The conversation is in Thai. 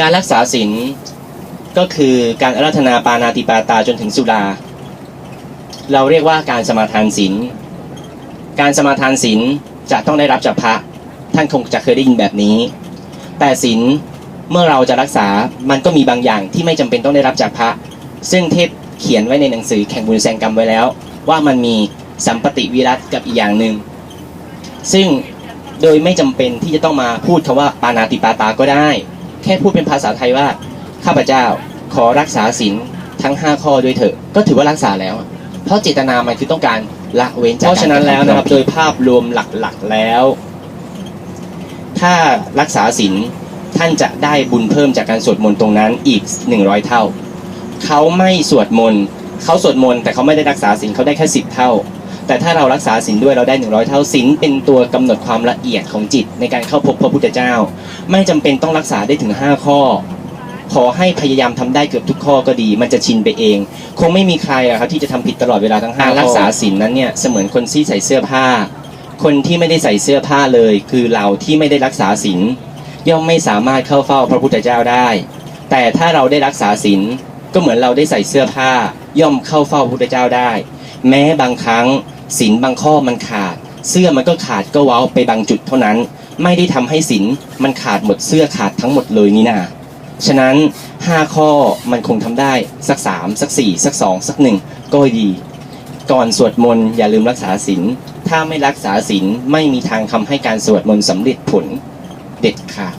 การรักษาศีลก็คือการอาราธนาปานาติปาตาจนถึงสุราเราเรียกว่าการสมาทานศีล การสมาทานศีลจะต้องได้รับจากพระ ท่านคงจะเคยได้ยินแบบนี้ แต่ศีลเมื่อเราจะรักษามันก็มีบางอย่างที่ไม่จำเป็นต้องได้รับจากพระ ซึ่งเทพเขียนไว้ในหนังสือแข่งบุญแซงกรรมไว้แล้ว ว่ามันมีสัมปติวิรัตกับอีกอย่างหนึ่ง ซึ่งโดยไม่จำเป็นที่จะต้องมาพูดคำว่าปานาติปาตาก็ได้ แค่พูดเป็นภาษาไทยว่าข้าพเจ้าขอรักษาศีลทั้ง 5 ข้อด้วยเถอะ ก็ถือว่ารักษาแล้ว เพราะเจตนามันคือต้องการละเว้นจากเพราะฉะนั้นแล้วนะครับ โดยภาพรวมหลักๆแล้ว ถ้ารักษาศีลท่านจะได้บุญเพิ่มจากการสวดมนต์ตรงนั้นอีก 100 เท่า เขาไม่สวดมนต์เขาสวดมนต์แต่เขาไม่ได้รักษาศีลเขาได้แค่ 10 เท่า แต่ถ้าเรารักษาศีลด้วยเราได้ 100 เท่าศีลเป็นตัวกำหนดความละเอียดของจิตในการเข้าพบพระพุทธเจ้า ไม่จำเป็นต้องรักษาได้ถึง 5 ข้อ ขอให้พยายามทำได้เกือบทุกข้อก็ดี มันจะชินไปเอง คงไม่มีใครอะครับที่จะทำผิดตลอดเวลาทั้งห้ารักษาศีลนั้นเนี่ยเสมือนคนที่ใส่เสื้อผ้า คนที่ไม่ได้ใส่เสื้อผ้าเลย คือเราที่ไม่ได้รักษาศีลย่อมไม่สามารถเข้าเฝ้าพระพุทธเจ้าได้ แต่ถ้าเราได้รักษาศีลก็เหมือนเราได้ใส่เสื้อผ้า ย่อมเข้าเฝ้าพระพุทธเจ้าได้ แม้บางครั้ง ศีลบางข้อมันขาด เสื้อมันก็ขาดก็เว้าไปบางจุดเท่านั้น ไม่ได้ทำให้ศีลมันขาดหมดเสื้อขาดทั้งหมดเลยนี่นาฉะนั้น 5 ข้อมันคงทำได้สัก 3 สัก 4 สัก 2 สัก1ก็ดี ก่อนสวดมนต์อย่าลืมรักษาศีลถ้าไม่รักษาศีลไม่มีทางทำให้การสวดมนต์สำเร็จผลเด็ดขาด